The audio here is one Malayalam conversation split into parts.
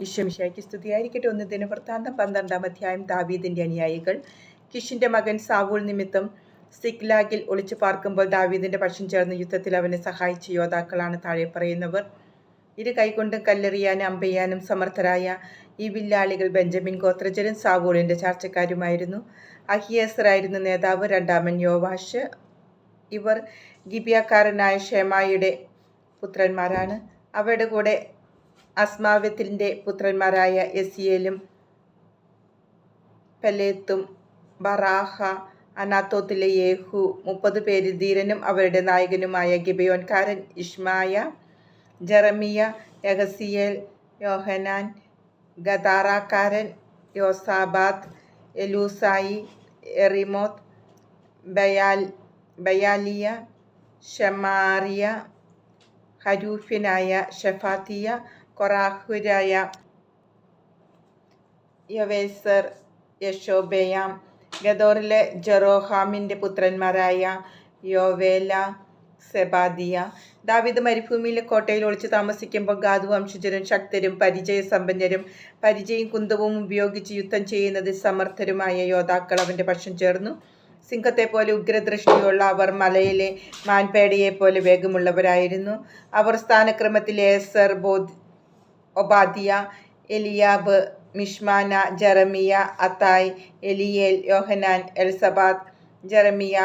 വിശ്വമിശായ്ക്ക് സ്തുതിയായിരിക്കട്ടെ. ഒന്ന് ദിനവൃത്താന്തം പന്ത്രണ്ടാം അധ്യായം ദാവീദിന്റെ അനുയായികൾ. കിഷിന്റെ മകൻ സാവൂൾ നിമിത്തം സിഗ്ലാഗിൽ ഒളിച്ചു പാർക്കുമ്പോൾ ദാവീദിന്റെ പക്ഷം ചേർന്ന യുദ്ധത്തിൽ അവനെ സഹായിച്ച യോദ്ധാക്കളാണ് താഴെ പറയുന്നവർ. ഇരു കൈകൊണ്ടും കല്ലെറിയാനും അമ്പെയ്യാനും സമർത്ഥരായ ഈ വില്ലാളികൾ ബെഞ്ചമിൻ ഗോത്രജരും സാവൂളിന്റെ ചാർച്ചക്കാരുമായിരുന്നു. അഹിയേസറായിരുന്നു നേതാവ്. രണ്ടാമൻ യോവാഷ് ഇവർ ഗിബിയക്കാരനായ ഷേമായിയുടെ പുത്രന്മാരാണ്. അവരുടെ കൂടെ അസ്മാവത്തിന്റെ പുത്രന്മാരായ എസിയേലും പെലേത്തും ബറാഹ അനാത്തോത്തിലെ യേഹു മുപ്പത് പേര് ധീരനും അവരുടെ നായകനുമായ ഗിബയോൻകാരൻ ഇഷ്മായ ജെറമിയ യഹസിയേൽ യോഹനാൻ ഗതാറാക്കാരൻ യോസാബാദ് എലൂസായി എറിമോത്ത് ബയാൽ ബയാലിയ ഷമാറിയ ഹരൂഫിനായ ഷഫാത്തിയ കൊറാഹുരായ യവേസർ യശോബയാം ഗദോറിലെ ജെറോഹാമിന്റെ പുത്രന്മാരായ യോവേല സെബാദിയ. ദാവിദ് മരുഭൂമിയിലെ കോട്ടയിൽ ഒളിച്ച് താമസിക്കുമ്പോൾ ഗാദു വംശജരും ശക്തരും പരിചയസമ്പന്നരും പരിചയം കുന്തവും ഉപയോഗിച്ച് യുദ്ധം ചെയ്യുന്നതിൽ സമർത്ഥരുമായ യോദ്ധാക്കൾ അവന്റെ പക്ഷം ചേർന്നു. സിംഹത്തെ പോലെ ഉഗ്രദൃഷ്ടിയുള്ള അവർ മലയിലെ മാൻപേടയെ പോലെ വേഗമുള്ളവരായിരുന്നു. അവർ സ്ഥാനക്രമത്തിൽ Ezer Bodh Obadiah Eliab Mishmannah Jeremiah Attai Eliel Johanan Elzabad Jeremiah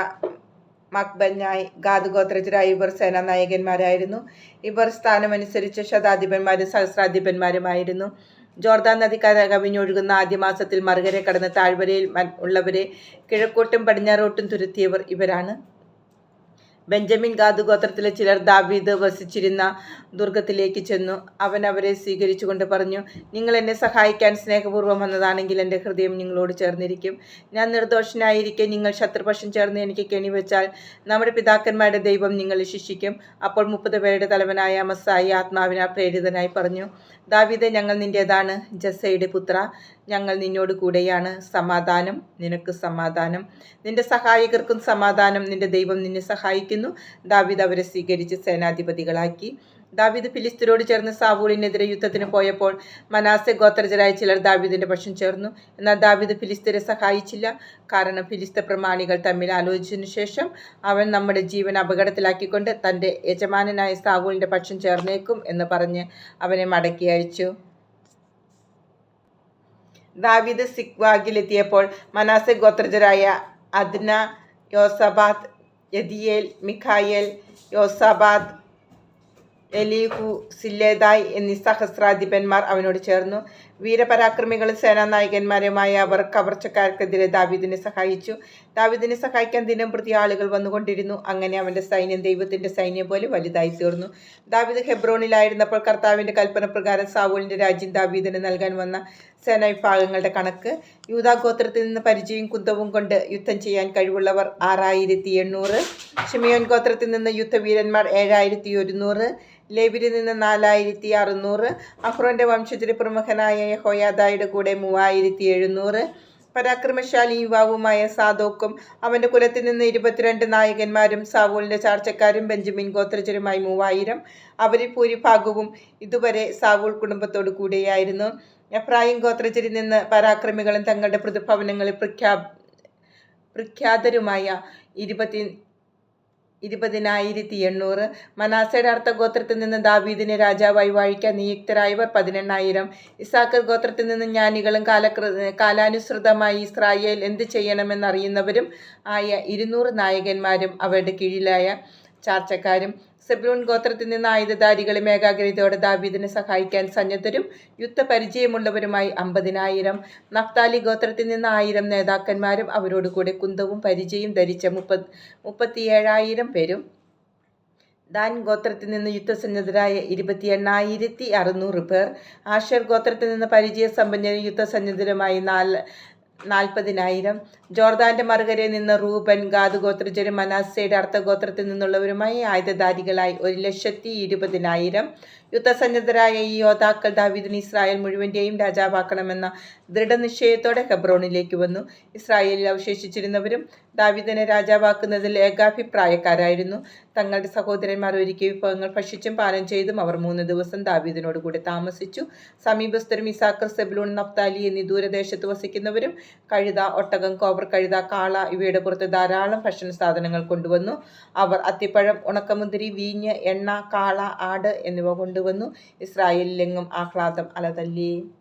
Machbanai Gad ഗോത്രജരായ ഇവർ സേനാനായകന്മാരായിരുന്നു. ഇവർ സ്ഥാനമനുസരിച്ച് ശതാധിപന്മാരും സഹസ്രാധിപന്മാരുമായിരുന്നു. ജോർദാൻ നദിക്കര കര കവിഞ്ഞൊഴുകുന്ന ആദ്യ മാസത്തിൽ മറുകരെ കടന്ന് താഴ്വരയിൽ ഉള്ളവരെ കിഴക്കോട്ടും പടിഞ്ഞാറോട്ടും തുരത്തിയവർ ഇവരാണ്. ബെഞ്ചമിൻ ഗാദ് ഗോത്രത്തിലെ ചിലർ ദാവീദ് വസിച്ചിരുന്ന ദുർഗത്തിലേക്ക് ചെന്നു. അവൻ അവരെ സ്വീകരിച്ചുകൊണ്ട് പറഞ്ഞു നിങ്ങൾ എന്നെ സഹായിക്കാൻ സ്നേഹപൂർവം വന്നതാണെങ്കിൽ എന്റെ ഹൃദയം നിങ്ങളോട് ചേർന്നിരിക്കും. ഞാൻ നിർദോഷനായിരിക്കെ നിങ്ങൾ ശത്രുപക്ഷം ചേർന്ന് എനിക്ക് കെണിവെച്ചാൽ നമ്മുടെ പിതാക്കന്മാരുടെ ദൈവം നിങ്ങളെ ശിക്ഷിക്കും. അപ്പോൾ മുപ്പത് പേരുടെ തലവനായ മസായി ആത്മാവിനാൽ പ്രേരിതനായി പറഞ്ഞു ദാവീദ് ഞങ്ങൾ നിന്റേതാണ് ജസയുടെ പുത്ര ഞങ്ങൾ നിന്നോട് കൂടെയാണ്. സമാധാനം നിനക്ക് സമാധാനം. നിന്റെ സഹായകർക്കും സമാധാനം. നിന്റെ ദൈവം നിന്നെ സഹായിക്കുന്നു. ദാവിദ് അവരെ സ്വീകരിച്ച് സേനാധിപതികളാക്കി. ദാവീദ് ഫിലിസ്തീനോട് ചേർന്ന് സാവൂളിനെതിരെ യുദ്ധത്തിന് പോയപ്പോൾ മനാസെ ഗോത്രജരായ ചിലർ ദാവീദിന്റെ പക്ഷം ചേർന്നു. എന്നാൽ ദാവീദ് ഫിലിസ്തീനെ സഹായിച്ചില്ല. കാരണം ഫിലിസ്ത പ്രമാണികൾ തമ്മിൽ ആലോചിച്ചതിനു ശേഷം അവൻ നമ്മുടെ ജീവൻ അപകടത്തിലാക്കിക്കൊണ്ട് തന്റെ യജമാനനായ സാവൂളിന്റെ പക്ഷം ചേർന്നേക്കും എന്ന് പറഞ്ഞ് അവനെ മടക്കി അയച്ചു. ദാവീദ് സിക്വാഗിലെത്തിയപ്പോൾ Manasseh ഗോത്രജരായ Adnah Jozabad Jediael Michael Jozabad Elihu Zillethai എന്നീ സഹസ്രാധിപന്മാർ അവനോട് ചേർന്നു. വീരപരാക്രമികളും സേനാനായകന്മാരുമായ അവർ കവർച്ചക്കാർക്കെതിരെ ദാവിദിനെ സഹായിച്ചു. ദാവിദിനെ സഹായിക്കാൻ ദിനം പ്രതി ആളുകൾ വന്നുകൊണ്ടിരുന്നു. അങ്ങനെ അവന്റെ സൈന്യം ദൈവത്തിന്റെ സൈന്യം പോലെ വലുതായി തീർന്നു. ദാവിദ് ഹെബ്രോണിലായിരുന്നപ്പോൾ കർത്താവിന്റെ കൽപ്പന പ്രകാരം സാവൂളിന്റെ രാജ്യം ദാവീദിന് നൽകാൻ വന്ന സേനാവിഭാഗങ്ങളുടെ കണക്ക്. യൂതാഗോത്രത്തിൽ നിന്ന് പരിചയം കുന്തവും കൊണ്ട് യുദ്ധം ചെയ്യാൻ കഴിവുള്ളവർ ആറായിരത്തി എണ്ണൂറ് ഷിമിയോൻ ഗോത്രത്തിൽ നിന്ന് യുദ്ധവീരന്മാർ ഏഴായിരത്തി ഒരുന്നൂറ് ലേബിരിൽ നിന്ന് നാലായിരത്തി അറുന്നൂറ് അഹ്റോന്റെ വംശത്തിലെ പ്രമുഖനായ യഹോയാദായുടെ കൂടെ മൂവായിരത്തി എഴുന്നൂറ് പരാക്രമശാലി യുവാവുമായ സാദോക്കും അവന്റെ കുലത്തിൽ നിന്ന് ഇരുപത്തിരണ്ട് നായകന്മാരും സാവൂളിന്റെ ചാർച്ചക്കാരും ബെഞ്ചമിൻ ഗോത്രജരുമായി മൂവായിരം. അവരിൽ ഭൂരിഭാഗവും ഇതുവരെ സാവൂൾ കുടുംബത്തോടു കൂടെയായിരുന്നു. എഫ്രായിം ഗോത്രജരിൽ നിന്ന് പരാക്രമികളും തങ്ങളുടെ പ്രതിഭവനങ്ങളിൽ പ്രഖ്യാ പ്രഖ്യാതരുമായ ഇരുപത്തി ഇരുപതിനായിരത്തി എണ്ണൂറ്. മനാസയുടെ അർത്ഥ ഗോത്രത്തിൽ നിന്ന് ദാവീദിനെ രാജാവായി വാഴിക്കാൻ നിയുക്തരായവർ പതിനെണ്ണായിരം. ഇസാക്കർ ഗോത്രത്തിൽ നിന്ന് ജ്ഞാനികളും കാലകൃ കാലാനുസൃതമായി ഇസ്രായേൽ എന്ത് ചെയ്യണമെന്നറിയുന്നവരും ആയ ഇരുന്നൂറ് നായകന്മാരും അവരുടെ കീഴിലായ ചാർച്ചക്കാരും സെബ്രൂൺ ഗോത്രത്തിൽ നിന്ന് ആയുധധാരികളും ഏകാഗ്രതയോടെ ദാവീദിനെ സഹായിക്കാൻ സന്നദ്ധരും യുദ്ധപരിചയമുള്ളവരുമായി അമ്പതിനായിരം. നഫ്താലി ഗോത്രത്തിൽ നിന്ന് ആയിരം നേതാക്കന്മാരും അവരോട് കൂടെ കുന്തവും പരിചയം ധരിച്ച മുപ്പത് മുപ്പത്തിയേഴായിരം പേരും. ദാൻ ഗോത്രത്തിൽ നിന്ന് യുദ്ധസന്നദ്ധരായ ഇരുപത്തി എണ്ണായിരത്തി അറുന്നൂറ് പേർ. ആഷർ ഗോത്രത്തിൽ നിന്ന് പരിചയസമ്പന്നരും യുദ്ധസന്നദ്ധരുമായി നാല് നാൽപ്പതിനായിരം. ജോർദാന്റെ മറുകരയിൽ നിന്ന് റൂബൻ ഗാദ് ഗോത്രജരും മനാസയുടെ അർത്ഥഗോത്രത്തിൽ നിന്നുള്ളവരുമായി ആയുധധാരികളായി ഒരു ലക്ഷത്തി ഇരുപതിനായിരം യുദ്ധസന്നദ്ധരായ ഈ യോദ്ധാക്കൾ ദാവീദിന് ഇസ്രായേൽ മുഴുവന്റെയും രാജാവാക്കണമെന്ന ദൃഢനിശ്ചയത്തോടെ ഹെബ്രോണിലേക്ക് വന്നു. ഇസ്രായേലിൽ അവശേഷിച്ചിരുന്നവരും ദാവീദിനെ രാജാവാക്കുന്നതിൽ ഏകാഭിപ്രായക്കാരായിരുന്നു. തങ്ങളുടെ സഹോദരന്മാർ ഒരുക്കിയ വിഭവങ്ങൾ ഭക്ഷിച്ചും പാനം ചെയ്തും അവർ മൂന്ന് ദിവസം ദാവീദിനോട് കൂടെ താമസിച്ചു. സമീപസ്ഥരും ഇസാക്കർ സെബിലൂൺ നഫ്താലി എന്നീ ദൂരദേശത്ത് വസിക്കുന്നവരും കഴുത ഒട്ടകം കഴുത കാള ഇവയുടെ പുറത്ത് ധാരാളം ഭക്ഷണ സാധനങ്ങൾ കൊണ്ടുവന്നു. അവർ അത്തിപ്പഴം ഉണക്കമുന്തിരി വീഞ്ഞ് എണ്ണ കാള ആട് എന്നിവ കൊണ്ടുവന്നു. ഇസ്രായേലിലെങ്ങും ആഹ്ലാദം അലതല്ലി?